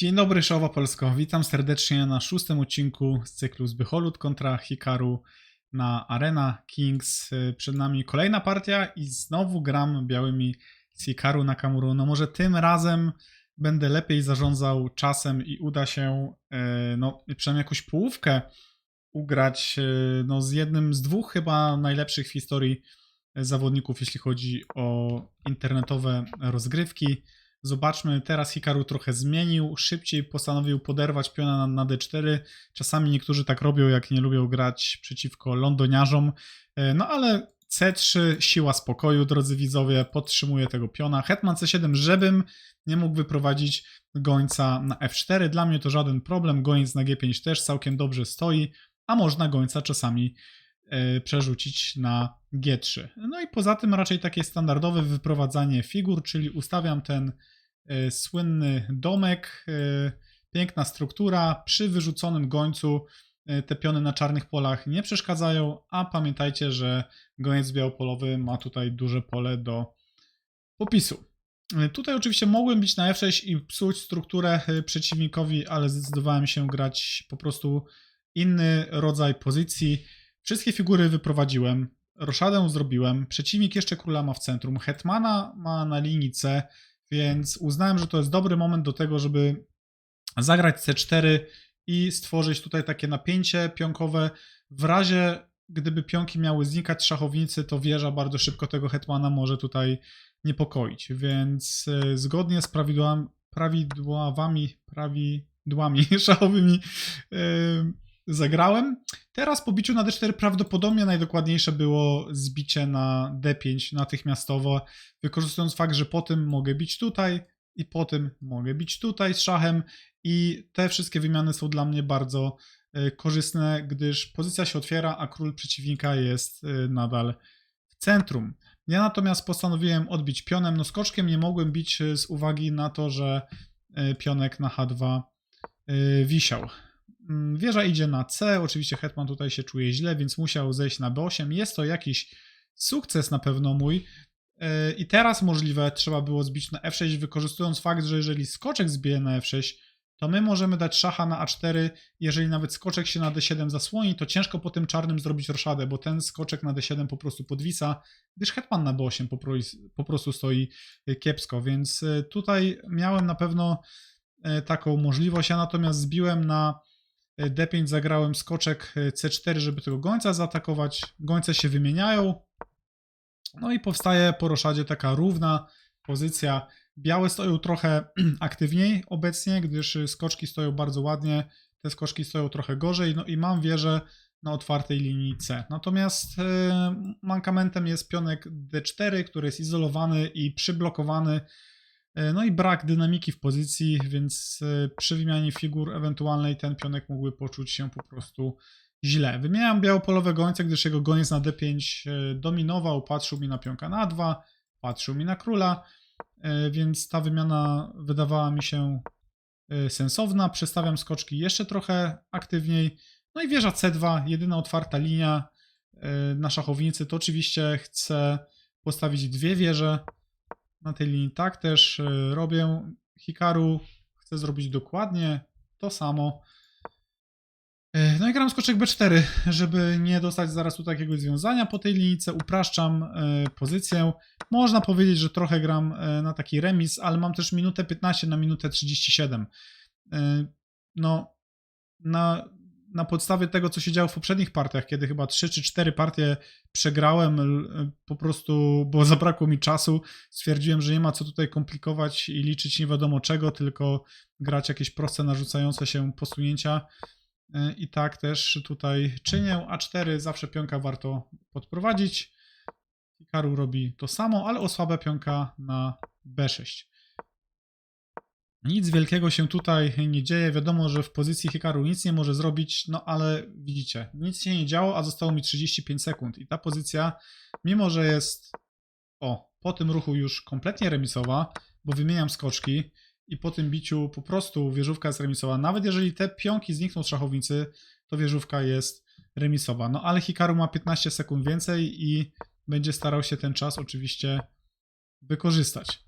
Dzień dobry, Szowa Polsko. Witam serdecznie na szóstym odcinku z cyklu Zbycholut kontra Hikaru na Arena Kings. Przed nami kolejna partia i znowu gram białymi z Hikaru Nakamuru. No może tym razem będę lepiej zarządzał czasem i uda się e, no, przynajmniej jakąś połówkę ugrać e, no, z jednym z dwóch chyba najlepszych w historii zawodników, jeśli chodzi o internetowe rozgrywki. Zobaczmy, teraz Hikaru trochę zmienił, szybciej postanowił poderwać piona na, na D4. Czasami niektórzy tak robią, jak nie lubią grać przeciwko londoniarzom. E, No ale C3, siła spokoju, drodzy widzowie, podtrzymuje tego piona. Hetman C7, żebym nie mógł wyprowadzić gońca na F4. Dla mnie to żaden problem. Goniec na G5 też całkiem dobrze stoi, a można gońca czasami przerzucić na G3. No i poza tym raczej takie standardowe wyprowadzanie figur, czyli ustawiam ten e, słynny domek, e, piękna struktura, przy wyrzuconym gońcu e, te piony na czarnych polach nie przeszkadzają, a pamiętajcie, że goniec białopolowy ma tutaj duże pole do popisu. E, Tutaj oczywiście mogłem bić na F6 i psuć strukturę e, przeciwnikowi, ale zdecydowałem się grać po prostu inny rodzaj pozycji. Wszystkie figury wyprowadziłem, roszadę zrobiłem, przeciwnik jeszcze króla ma w centrum, hetmana ma na linii C, więc uznałem, że to jest dobry moment do tego, żeby zagrać C4 i stworzyć tutaj takie napięcie pionkowe. W razie, gdyby pionki miały znikać szachownicy, to wieża bardzo szybko tego hetmana może tutaj niepokoić, więc e, zgodnie z prawidłami, prawidłami, prawidłami szachowymi e, zagrałem. Teraz po biciu na D4 prawdopodobnie najdokładniejsze było zbicie na D5 natychmiastowo, wykorzystując fakt, że po tym mogę bić tutaj i po tym mogę bić tutaj z szachem i te wszystkie wymiany są dla mnie bardzo e, korzystne, gdyż pozycja się otwiera, a król przeciwnika jest e, nadal w centrum. Ja natomiast postanowiłem odbić pionem, no skoczkiem nie mogłem bić e, z uwagi na to, że pionek na H2 e, wisiał. Mm, Wieża idzie na C, oczywiście hetman tutaj się czuje źle, więc musiał zejść na B8. Jest to jakiś sukces na pewno mój. Yy, I teraz możliwe trzeba było zbić na F6, wykorzystując fakt, że jeżeli skoczek zbije na F6, to my możemy dać szacha na A4. Jeżeli nawet skoczek się na D7 zasłoni, to ciężko po tym czarnym zrobić roszadę, bo ten skoczek na D7 po prostu podwisa, gdyż hetman na B8 po, pro- po prostu stoi yy, kiepsko. Więc yy, tutaj miałem na pewno taką możliwość. Ja natomiast zbiłem na D5 zagrałem skoczek C4, żeby tego gońca zaatakować. Gońce się wymieniają. No i powstaje po roszadzie taka równa pozycja. Białe stoją trochę aktywniej obecnie, gdyż skoczki stoją bardzo ładnie. Te skoczki stoją trochę gorzej. No i mam wieżę na otwartej linii C. Natomiast e, mankamentem jest pionek D4, który jest izolowany i przyblokowany. E, No i brak dynamiki w pozycji, więc e, przy wymianie figur ewentualnej ten pionek mógłby poczuć się po prostu źle. Wymieniam białopolowe gońce, gdyż jego goniec na D5 e, dominował, patrzył mi na pionka na A2, patrzył mi na króla, więc ta wymiana wydawała mi się sensowna. Przestawiam skoczki jeszcze trochę aktywniej. No i wieża C2, jedyna otwarta linia na szachownicy, to oczywiście chcę postawić dwie wieże na tej linii. Tak też e, robię. Hikaru chcę zrobić dokładnie to samo. E, No i gram skoczek B4, żeby nie dostać zaraz tu takiego związania po tej linijce. Upraszczam e, pozycję. Można powiedzieć, że trochę gram na taki remis, ale mam też minutę 15 na minutę 37. E, No, na, na podstawie tego, co się działo w poprzednich partiach, kiedy chyba 3 czy 4 partie przegrałem, po prostu, bo zabrakło mi czasu, stwierdziłem, że nie ma co tutaj komplikować i liczyć nie wiadomo czego, tylko grać jakieś proste, narzucające się posunięcia. E, I tak też tutaj czynię. A4 zawsze pionka warto podprowadzić. Hikaru robi to samo, ale osłabia pionka na B6. Nic wielkiego się tutaj nie dzieje. Wiadomo, że w pozycji Hikaru nic nie może zrobić, no ale widzicie, nic się nie działo, a zostało mi 35 sekund. I ta pozycja, mimo że jest o, po tym ruchu już kompletnie remisowa, bo wymieniam skoczki i po tym biciu po prostu wieżówka jest remisowa. Nawet jeżeli te pionki znikną z szachownicy, to wieżówka jest remisowa. No ale Hikaru ma 15 sekund więcej i będzie starał się ten czas oczywiście wykorzystać.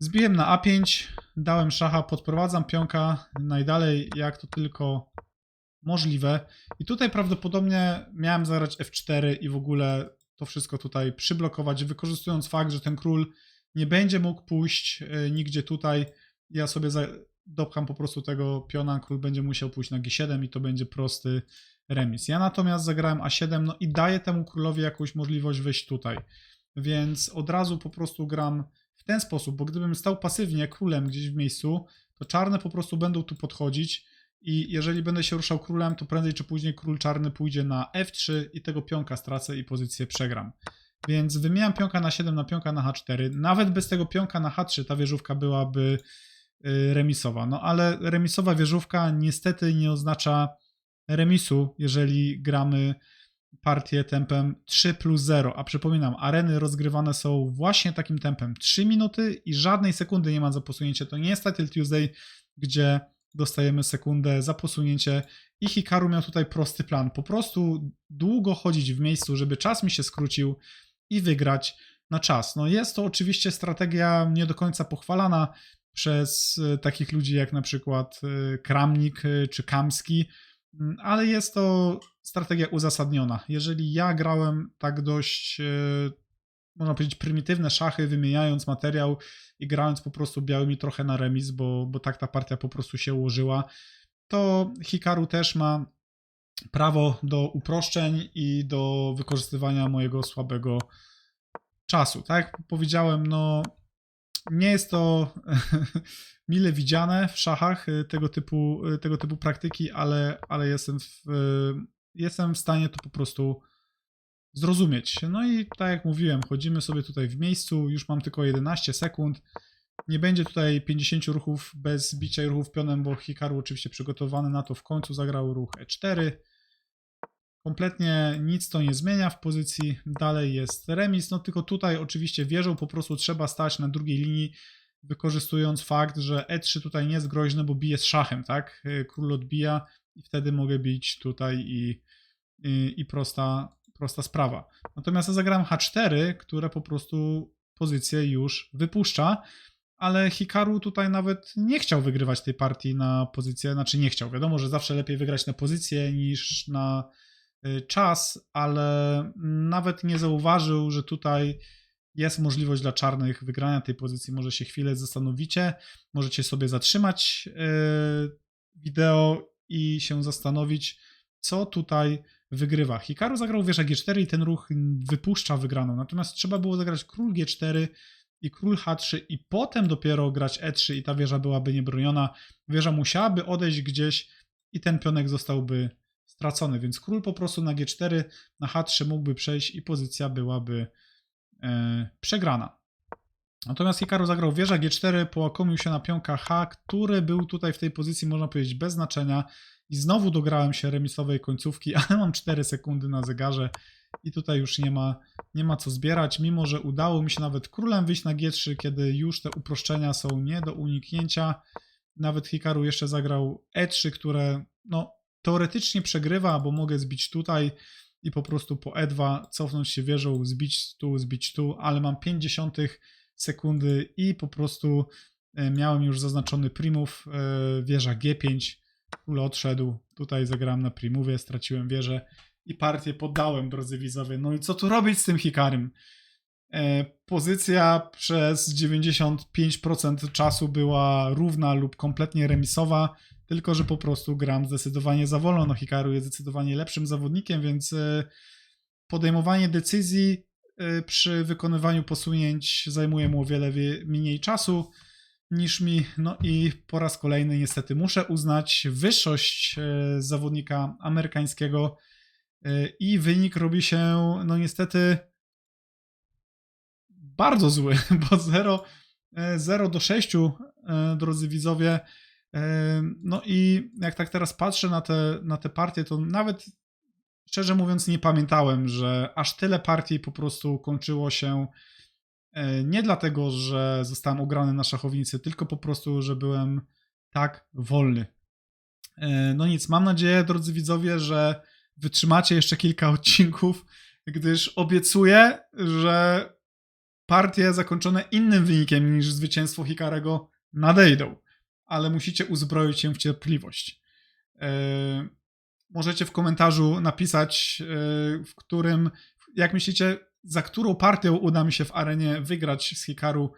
Zbiłem na A5, dałem szacha, podprowadzam pionka najdalej jak to tylko możliwe. I tutaj prawdopodobnie miałem zagrać F4 i w ogóle to wszystko tutaj przyblokować, wykorzystując fakt, że ten król nie będzie mógł pójść e, nigdzie tutaj. Ja sobie dopcham po prostu tego piona, król będzie musiał pójść na G7 i to będzie prosty remis. Ja natomiast zagrałem A7, no i daję temu królowi jakąś możliwość wejść tutaj. Więc od razu po prostu gram w ten sposób, bo gdybym stał pasywnie królem gdzieś w miejscu, to czarne po prostu będą tu podchodzić i jeżeli będę się ruszał królem, to prędzej czy później król czarny pójdzie na F3 i tego pionka stracę i pozycję przegram. Więc wymieniam pionka na 7 na pionka na H4. Nawet bez tego pionka na H3 ta wieżówka byłaby y, remisowa. No ale remisowa wieżówka niestety nie oznacza remisu, jeżeli gramy partię tempem 3 plus 0. A przypominam, areny rozgrywane są właśnie takim tempem 3 minuty i żadnej sekundy nie ma za posunięcie. To nie jest Title Tuesday, gdzie dostajemy sekundę za posunięcie i Hikaru miał tutaj prosty plan. Po prostu długo chodzić w miejscu, żeby czas mi się skrócił i wygrać na czas. No jest to oczywiście strategia nie do końca pochwalana przez e, takich ludzi jak na przykład e, Kramnik e, czy Kamski, ale jest to strategia uzasadniona. Jeżeli ja grałem tak dość, e, można powiedzieć, prymitywne szachy, wymieniając materiał i grając po prostu białymi trochę na remis, bo, bo tak ta partia po prostu się ułożyła, to Hikaru też ma prawo do uproszczeń i do wykorzystywania mojego słabego czasu. Tak jak powiedziałem, no nie jest to mile widziane w szachach y, tego typu, y, tego typu praktyki, ale, ale jestem, w, y, jestem w stanie to po prostu zrozumieć. No i tak jak mówiłem, chodzimy sobie tutaj w miejscu, już mam tylko 11 sekund. Nie będzie tutaj 50 ruchów bez bicia ruchów pionem, bo Hikaru oczywiście przygotowany na to w końcu zagrał ruch E4. Kompletnie nic to nie zmienia w pozycji, dalej jest remis, no tylko tutaj oczywiście wieżą po prostu trzeba stać na drugiej linii, wykorzystując fakt, że E3 tutaj nie jest groźne, bo bije z szachem, tak? Król odbija i wtedy mogę bić tutaj i, i, i prosta, prosta sprawa. Natomiast ja zagram H4, które po prostu pozycję już wypuszcza, ale Hikaru tutaj nawet nie chciał wygrywać tej partii na pozycję, znaczy nie chciał. Wiadomo, że zawsze lepiej wygrać na pozycję niż na y, czas, ale nawet nie zauważył, że tutaj jest możliwość dla czarnych wygrania tej pozycji. Może się chwilę zastanowicie, możecie sobie zatrzymać y, wideo i się zastanowić, co tutaj wygrywa. Hikaru zagrał wieża G4 i ten ruch wypuszcza wygraną. Natomiast trzeba było zagrać król G4 i król H3 i potem dopiero grać E3 i ta wieża byłaby niebroniona. Wieża musiałaby odejść gdzieś i ten pionek zostałby stracony, więc król po prostu na G4, na H3 mógłby przejść i pozycja byłaby e, przegrana. Natomiast Hikaru zagrał wieża G4, połakomił się na pionka H, który był tutaj w tej pozycji, można powiedzieć, bez znaczenia. I znowu dograłem się remisowej końcówki, ale mam 4 sekundy na zegarze i tutaj już nie ma, nie ma co zbierać, mimo że udało mi się nawet królem wyjść na G3, kiedy już te uproszczenia są nie do uniknięcia. Nawet Hikaru jeszcze zagrał E3, które no, teoretycznie przegrywa, bo mogę zbić tutaj i po prostu po E2 cofnąć się wieżą, zbić tu, zbić tu, ale mam 50 sekundy i po prostu e, miałem już zaznaczony primów, e, wieża G5, król odszedł, tutaj zagrałem na primowie, straciłem wieżę i partię poddałem, drodzy widzowie. No i co tu robić z tym Hikarym? E, pozycja przez 95% czasu była równa lub kompletnie remisowa, tylko że po prostu gram zdecydowanie za wolno. No Hikaru jest zdecydowanie lepszym zawodnikiem, więc e, podejmowanie decyzji e, przy wykonywaniu posunięć zajmuje mu o wiele wie- mniej czasu niż mi. No i po raz kolejny niestety muszę uznać wyższość zawodnika amerykańskiego i wynik robi się no niestety bardzo zły, bo 0, e, 0 do 6, e, drodzy widzowie. E, No i jak tak teraz patrzę na te, na te partie, to nawet szczerze mówiąc nie pamiętałem, że aż tyle partii po prostu kończyło się e, nie dlatego, że zostałem ugrany na szachownicy, tylko po prostu, że byłem tak wolny. E, No nic, mam nadzieję, drodzy widzowie, że wytrzymacie jeszcze kilka odcinków, gdyż obiecuję, że partie zakończone innym wynikiem niż zwycięstwo Hikarego nadejdą, ale musicie uzbroić się w cierpliwość. E, Możecie w komentarzu napisać, e, w którym, jak myślicie, za którą partią uda mi się w arenie wygrać z Hikaru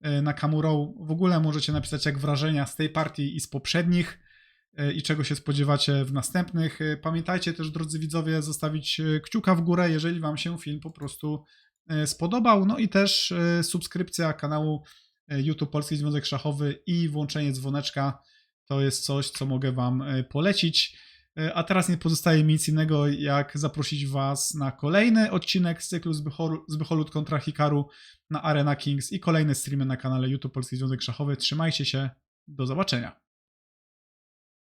e, na Kamurą. W ogóle możecie napisać jak wrażenia z tej partii i z poprzednich i czego się spodziewacie w następnych. Pamiętajcie też, drodzy widzowie, zostawić kciuka w górę, jeżeli Wam się film po prostu spodobał. No i też e, subskrypcja kanału e, YouTube Polski Związek Szachowy i włączenie dzwoneczka to jest coś, co mogę Wam e, polecić. E, A teraz nie pozostaje mi nic innego, jak zaprosić Was na kolejny odcinek z cyklu Zbychol- Zbycholut kontra Hikaru na Arena Kings i kolejne streamy na kanale YouTube Polski Związek Szachowy. Trzymajcie się, do zobaczenia.